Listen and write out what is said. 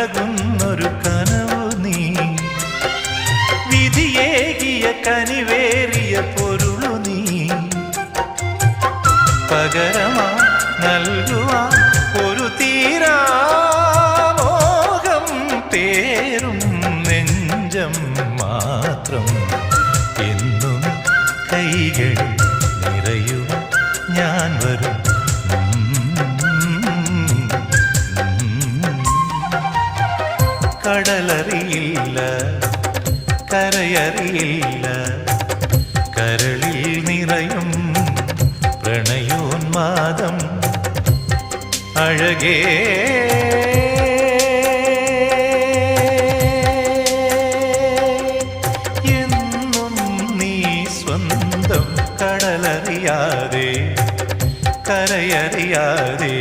ഇളകുന്നൊരു കനവു നീ. വിധിയേകിയ കനിവേറിയ പൊരുളു നീ. പകരമാ നൽകുവാ ഒരു തീരാമോഹം പേരും നെഞ്ചം മാത്രം. എന്നും കൈകൾ നിറയൂ ഞാൻ വരും. കടലറിയില്ല കരയറിയില്ല. കരളിൽ നിറയും പ്രണയോന്മാദം അഴകേ. എന്നും നീ സ്വന്തം കടലറിയാതെ കരയറിയാതെ